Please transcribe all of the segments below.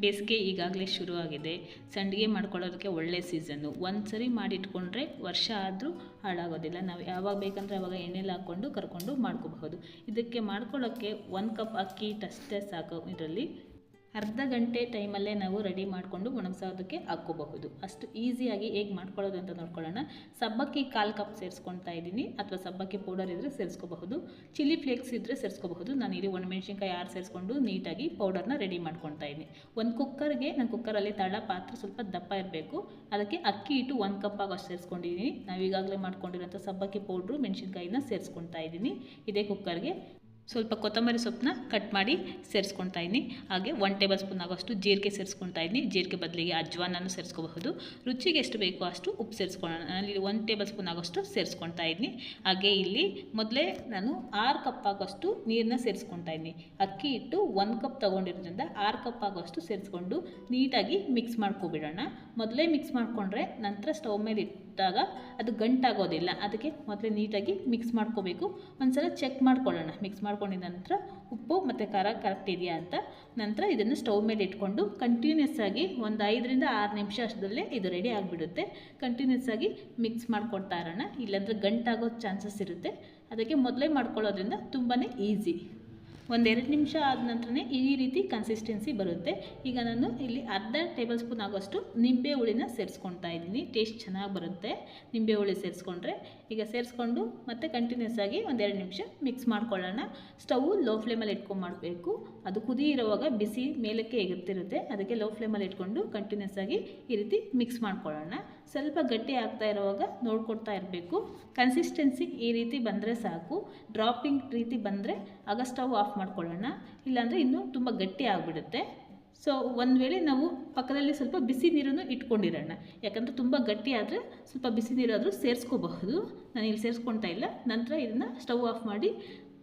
ಬೇಸಿಗೆ ಈಗಾಗಲೇ ಶುರುವಾಗಿದೆ. ಸಂಡಿಗೆ ಮಾಡ್ಕೊಳ್ಳೋದಕ್ಕೆ ಒಳ್ಳೆ ಸೀಸನ್ನು. ಒಂದು ಸರಿ ಮಾಡಿಟ್ಕೊಂಡ್ರೆ ವರ್ಷ ಆದರೂ ಹಾಳಾಗೋದಿಲ್ಲ. ನಾವು ಯಾವಾಗ ಬೇಕಂದರೆ ಆವಾಗ ಎಣ್ಣೆಲಿ ಹಾಕ್ಕೊಂಡು ಕರ್ಕೊಂಡು ಮಾಡ್ಕೋಬಹುದು. ಇದಕ್ಕೆ ಮಾಡ್ಕೊಳ್ಳೋಕ್ಕೆ ಒಂದು ಕಪ್ ಅಕ್ಕಿ ಹಿಟ್ಟಷ್ಟೇ ಸಾಕು. ಇದರಲ್ಲಿ ಅರ್ಧ ಗಂಟೆ ಟೈಮಲ್ಲೇ ನಾವು ರೆಡಿ ಮಾಡಿಕೊಂಡು ಒಣಗಿಸೋದಕ್ಕೆ ಹಾಕ್ಕೋಬಹುದು. ಅಷ್ಟು ಈಸಿಯಾಗಿ ಹೇಗೆ ಮಾಡ್ಕೊಳ್ಳೋದು ಅಂತ ನೋಡ್ಕೊಳ್ಳೋಣ. ಸಬ್ಬಕ್ಕಿ ಕಾಲು ಕಪ್ ಸೇರಿಸ್ಕೊಳ್ತಾ ಇದ್ದೀನಿ. ಅಥವಾ ಸಬ್ಬಕ್ಕಿ ಪೌಡರ್ ಇದ್ದರೆ ಸೇರಿಸ್ಕೋಬಹುದು. ಚಿಲ್ಲಿ ಫ್ಲೇಕ್ಸ್ ಇದ್ದರೆ ಸೇರಿಸ್ಕೋಬಹುದು. ನಾನು ಇಲ್ಲಿ ಒಣಮೆಣ್ಸಿನ್ಕಾಯಿ ಆರು ಸೇರಿಸ್ಕೊಂಡು ನೀಟಾಗಿ ಪೌಡರ್ನ ರೆಡಿ ಮಾಡ್ಕೊಳ್ತಾ ಇದ್ದೀನಿ. ಒಂದು ಕುಕ್ಕರ್ಗೆ ನಾನು ಕುಕ್ಕರಲ್ಲಿ ತಳ ಪಾತ್ರೆ ಸ್ವಲ್ಪ ದಪ್ಪ ಇರಬೇಕು. ಅದಕ್ಕೆ ಅಕ್ಕಿ ಹಿಟ್ಟು ಒಂದು ಕಪ್ ಆಗೋಷ್ಟು ಸೇರಿಸ್ಕೊಂಡಿದ್ದೀನಿ. ನಾವು ಈಗಾಗಲೇ ಮಾಡ್ಕೊಂಡಿರೋಂಥ ಸಬ್ಬಕ್ಕಿ ಪೌಡ್ರು ಮೆಣಸಿನ್ಕಾಯಿನ ಸೇರಿಸ್ಕೊಳ್ತಾ ಇದ್ದೀನಿ. ಇದೇ ಕುಕ್ಕರ್ಗೆ. ಸ್ವಲ್ಪ ಕೊತ್ತಂಬರಿ ಸೊಪ್ಪನ್ನ ಕಟ್ ಮಾಡಿ ಸೇರಿಸ್ಕೊಳ್ತಾ ಇದ್ದೀನಿ. ಹಾಗೆ ಒನ್ ಟೇಬಲ್ ಸ್ಪೂನ್ ಆಗೋಷ್ಟು ಜೀರಿಗೆ ಸೇರಿಸ್ಕೊಳ್ತಾ ಇದ್ದೀನಿ. ಜೀರಿಗೆ ಬದಲಿಗೆ ಅಜ್ವಾನನ್ನು ಸೇರಿಸ್ಕೋಬಹುದು. ರುಚಿಗೆ ಎಷ್ಟು ಬೇಕೋ ಅಷ್ಟು ಉಪ್ಪು ಸೇರಿಸ್ಕೊಳ್ಳೋಣ. ನಾನಿಲ್ಲಿ ಒನ್ ಟೇಬಲ್ ಸ್ಪೂನ್ ಆಗೋಷ್ಟು ಸೇರಿಸ್ಕೊಳ್ತಾ ಇದ್ದೀನಿ. ಹಾಗೆ ಇಲ್ಲಿ ಮೊದಲೇ ನಾನು ಆರು ಕಪ್ ಆಗೋಷ್ಟು ನೀರನ್ನ ಸೇರಿಸ್ಕೊಳ್ತಾ ಇದ್ದೀನಿ. ಅಕ್ಕಿ ಇಟ್ಟು ಒಂದು ಕಪ್ ತೊಗೊಂಡಿರೋದ್ರಿಂದ ಆರು ಕಪ್ ಆಗೋಷ್ಟು ಸೇರಿಸ್ಕೊಂಡು ನೀಟಾಗಿ ಮಿಕ್ಸ್ ಮಾಡ್ಕೊಬಿಡೋಣ. ಮೊದಲೇ ಮಿಕ್ಸ್ ಮಾಡಿಕೊಂಡ್ರೆ ನಂತರ ಸ್ಟವ್ ಮೇಲೆ ಇಟ್ಟಾಗ ಅದು ಗಂಟಾಗೋದಿಲ್ಲ. ಅದಕ್ಕೆ ಮೊದಲೇ ನೀಟಾಗಿ ಮಿಕ್ಸ್ ಮಾಡ್ಕೋಬೇಕು. ಒಂದ್ಸಲ ಚೆಕ್ ಮಾಡ್ಕೊಳ್ಳೋಣ. ಮಿಕ್ಸ್ ಮಾಡ್ಕೊಂಡಿದ ನಂತರ ಉಪ್ಪು ಮತ್ತು ಖಾರ ಕರೆಕ್ಟ್ ಇದೆಯಾ ಅಂತ ನಂತರ ಇದನ್ನು ಸ್ಟವ್ ಮೇಲೆ ಇಟ್ಕೊಂಡು ಕಂಟಿನ್ಯೂಸ್ ಆಗಿ ಒಂದು ಐದರಿಂದ ಆರು ನಿಮಿಷ ಅಷ್ಟದಲ್ಲೇ ಇದು ರೆಡಿ ಆಗಿಬಿಡುತ್ತೆ. ಕಂಟಿನ್ಯೂಸ್ ಆಗಿ ಮಿಕ್ಸ್ ಮಾಡ್ಕೊಳ್ತಾ ಇರೋಣ. ಇಲ್ಲಾಂದರೆ ಗಂಟಾಗೋ ಚಾನ್ಸಸ್ ಇರುತ್ತೆ. ಅದಕ್ಕೆ ಮೊದಲೇ ಮಾಡ್ಕೊಳ್ಳೋದ್ರಿಂದ ತುಂಬಾ ಈಸಿ ಒಂದೆರಡು ನಿಮಿಷ ಆದ ನಂತರನೇ ಈ ರೀತಿ ಕನ್ಸಿಸ್ಟೆನ್ಸಿ ಬರುತ್ತೆ. ಈಗ ನಾನು ಇಲ್ಲಿ ಅರ್ಧ ಟೇಬಲ್ ಸ್ಪೂನ್ ಆಗೋಷ್ಟು ನಿಂಬೆ ಹುಳಿನ ಸೇರಿಸ್ಕೊಳ್ತಾ ಇದ್ದೀನಿ. ಟೇಸ್ಟ್ ಚೆನ್ನಾಗಿ ಬರುತ್ತೆ. ನಿಂಬೆ ಹುಳಿ ಸೇರಿಸ್ಕೊಂಡ್ರೆ ಈಗ ಸೇರಿಸ್ಕೊಂಡು ಮತ್ತೆ ಕಂಟಿನ್ಯೂಸ್ ಆಗಿ ಒಂದೆರಡು ನಿಮಿಷ ಮಿಕ್ಸ್ ಮಾಡ್ಕೊಳ್ಳೋಣ. ಸ್ಟವ್ ಲೋ ಫ್ಲೇಮಲ್ಲಿ ಇಟ್ಕೊಂಡು ಮಾಡಬೇಕು. ಅದು ಕುದಿ ಇರುವಾಗ ಬಿಸಿ ಮೇಲಕ್ಕೆ ಎಗುತ್ತಿರುತ್ತೆ ಅದಕ್ಕೆ ಲೋ ಫ್ಲೇಮಲ್ಲಿ ಇಟ್ಕೊಂಡು ಕಂಟಿನ್ಯೂಸ್ ಆಗಿ ಈ ರೀತಿ ಮಿಕ್ಸ್ ಮಾಡ್ಕೊಳ್ಳೋಣ. ಸ್ವಲ್ಪ ಗಟ್ಟಿ ಆಗ್ತಾ ಇರುವಾಗ ನೋಡ್ಕೊಡ್ತಾ ಇರಬೇಕು. ಕನ್ಸಿಸ್ಟೆನ್ಸಿ ಈ ರೀತಿ ಬಂದರೆ ಸಾಕು. ಡ್ರಾಪಿಂಗ್ ರೀತಿ ಬಂದರೆ ಆಗ ಸ್ಟವ್ ಆಫ್ ಮಾಡ್ಕೊಳ್ಳೋಣ. ಇಲ್ಲಾಂದರೆ ಇನ್ನೂ ತುಂಬ ಗಟ್ಟಿ ಆಗಿಬಿಡುತ್ತೆ. ಸೊ ಒಂದು ವೇಳೆ ನಾವು ಪಕ್ಕದಲ್ಲಿ ಸ್ವಲ್ಪ ಬಿಸಿ ನೀರನ್ನು ಇಟ್ಕೊಂಡಿರೋಣ. ಯಾಕಂದರೆ ತುಂಬ ಗಟ್ಟಿ ಆದರೆ ಸ್ವಲ್ಪ ಬಿಸಿ ನೀರಾದರೂ ಸೇರಿಸ್ಕೋಬಹುದು. ನಾನು ಇಲ್ಲಿ ಸೇರಿಸ್ಕೊಳ್ತಾ ಇಲ್ಲ. ನಂತರ ಇದನ್ನು ಸ್ಟವ್ ಆಫ್ ಮಾಡಿ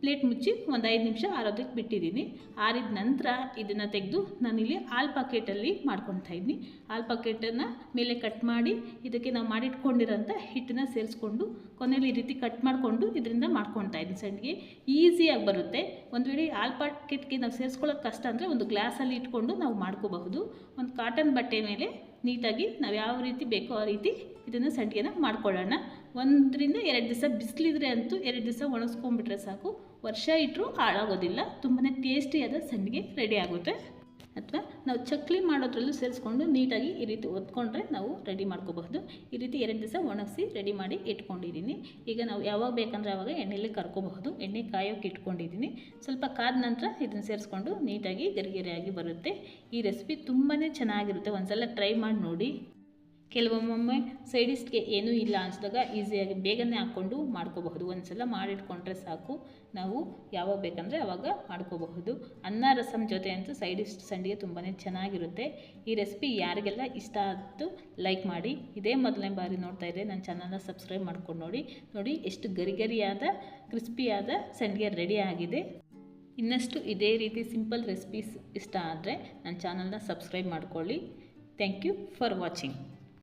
ಪ್ಲೇಟ್ ಮುಚ್ಚಿ ಒಂದು ಐದು ನಿಮಿಷ ಆರೋದಕ್ಕೆ ಬಿಟ್ಟಿದ್ದೀನಿ. ಆರಿದ ನಂತರ ಇದನ್ನು ತೆಗೆದು ನಾನಿಲ್ಲಿ ಹಾಲು ಪಾಕೆಟಲ್ಲಿ ಮಾಡ್ಕೊತಾ ಇದ್ದೀನಿ ಹಾಲು ಪಾಕೆಟನ್ನು ಮೇಲೆ ಕಟ್ ಮಾಡಿ ಇದಕ್ಕೆ ನಾವು ಮಾಡಿಟ್ಕೊಂಡಿರೋಂಥ ಹಿಟ್ಟನ್ನ ಸೇರಿಸ್ಕೊಂಡು ಕೊನೆಯಲ್ಲಿ ಈ ರೀತಿ ಕಟ್ ಮಾಡಿಕೊಂಡು ಇದರಿಂದ ಮಾಡ್ಕೊತಾ ಇದ್ದೀನಿ ಸಂಡಿಗೆ ಈಸಿಯಾಗಿ ಬರುತ್ತೆ. ಒಂದು ವೇಳೆ ಹಾಲು ಪಾಕೆಟ್ಗೆ ನಾವು ಸೇರಿಸ್ಕೊಳ್ಳೋಕೆ ಕಷ್ಟ ಅಂದರೆ ಒಂದು ಗ್ಲಾಸಲ್ಲಿ ಇಟ್ಕೊಂಡು ನಾವು ಮಾಡ್ಕೋಬಹುದು. ಒಂದು ಕಾಟನ್ ಬಟ್ಟೆ ಮೇಲೆ ನೀಟಾಗಿ ನಾವು ಯಾವ ರೀತಿ ಬೇಕೋ ಆ ರೀತಿ ಇದನ್ನು ಸಂಡಿಗೆನ ಮಾಡ್ಕೊಳ್ಳೋಣ. ಒಂದರಿಂದ ಎರಡು ದಿವಸ ಬಿಸಿಲಿದ್ರೆ ಅಂತೂ ಎರಡು ದಿವಸ ಒಣಗಿಸ್ಕೊಂಡ್ಬಿಟ್ರೆ ಸಾಕು. ವರ್ಷ ಇಟ್ಟರೂ ಹಾಳಾಗೋದಿಲ್ಲ. ತುಂಬಾ ಟೇಸ್ಟಿಯಾದ ಸಂಡಿಗೆ ರೆಡಿ ಆಗುತ್ತೆ. ಅಥವಾ ನಾವು ಚಕ್ಲಿ ಮಾಡೋದ್ರಲ್ಲೂ ಸೇರಿಸ್ಕೊಂಡು ನೀಟಾಗಿ ಈ ರೀತಿ ಒತ್ಕೊಂಡ್ರೆ ನಾವು ರೆಡಿ ಮಾಡ್ಕೋಬಹುದು. ಈ ರೀತಿ ಎರಡು ದಿವಸ ಒಣಗಿಸಿ ರೆಡಿ ಮಾಡಿ ಇಟ್ಕೊಂಡಿದ್ದೀನಿ. ಈಗ ನಾವು ಯಾವಾಗ ಬೇಕಂದ್ರೆ ಆವಾಗ ಎಣ್ಣೆಯಲ್ಲಿ ಕರ್ಕೋಬಹುದು. ಎಣ್ಣೆ ಕಾಯೋಕೆ ಇಟ್ಕೊಂಡಿದ್ದೀನಿ. ಸ್ವಲ್ಪ ಕಾದ ನಂತರ ಇದನ್ನು ಸೇರಿಸ್ಕೊಂಡು ನೀಟಾಗಿ ಗರಿಗೆರೆಯಾಗಿ ಬರುತ್ತೆ. ಈ ರೆಸಿಪಿ ತುಂಬಾ ಚೆನ್ನಾಗಿರುತ್ತೆ. ಒಂದ್ಸಲ ಟ್ರೈ ಮಾಡಿ ನೋಡಿ. ಕೆಲವೊಮ್ಮೊಮ್ಮೆ ಸೈಡಿಸ್ಟ್ಗೆ ಏನೂ ಇಲ್ಲ ಅನಿಸಿದಾಗ ಈಸಿಯಾಗಿ ಬೇಗನೆ ಹಾಕ್ಕೊಂಡು ಮಾಡ್ಕೋಬಹುದು. ಒಂದು ಸಲ ಮಾಡಿಟ್ಕೊಂಡ್ರೆ ಸಾಕು. ನಾವು ಯಾವಾಗ ಬೇಕಂದರೆ ಆವಾಗ ಮಾಡ್ಕೋಬಹುದು. ಅನ್ನ, ರಸಂ ಜೊತೆ ಅಂತೂ ಸೈಡಿಸ್ಟ್ ಸಂಡಿಗೆ ತುಂಬಾ ಚೆನ್ನಾಗಿರುತ್ತೆ. ಈ ರೆಸಿಪಿ ಯಾರಿಗೆಲ್ಲ ಇಷ್ಟ ಆಯಿತು ಲೈಕ್ ಮಾಡಿ. ಇದೇ ಮೊದಲನೇ ಬಾರಿ ನೋಡ್ತಾ ಇದ್ದೆ ನನ್ನ ಚಾನಲ್ನ ಸಬ್ಸ್ಕ್ರೈಬ್ ಮಾಡ್ಕೊಂಡು ನೋಡಿ. ನೋಡಿ ಎಷ್ಟು ಗರಿಗರಿಯಾದ, ಕ್ರಿಸ್ಪಿಯಾದ ಸಂಡಿಗೆ ರೆಡಿ ಆಗಿದೆ. ಇನ್ನಷ್ಟು ಇದೇ ರೀತಿ ಸಿಂಪಲ್ ರೆಸಿಪೀಸ್ ಇಷ್ಟ ಆದರೆ ನನ್ನ ಚಾನಲ್ನ ಸಬ್ಸ್ಕ್ರೈಬ್ ಮಾಡ್ಕೊಳ್ಳಿ. Thank you for watching.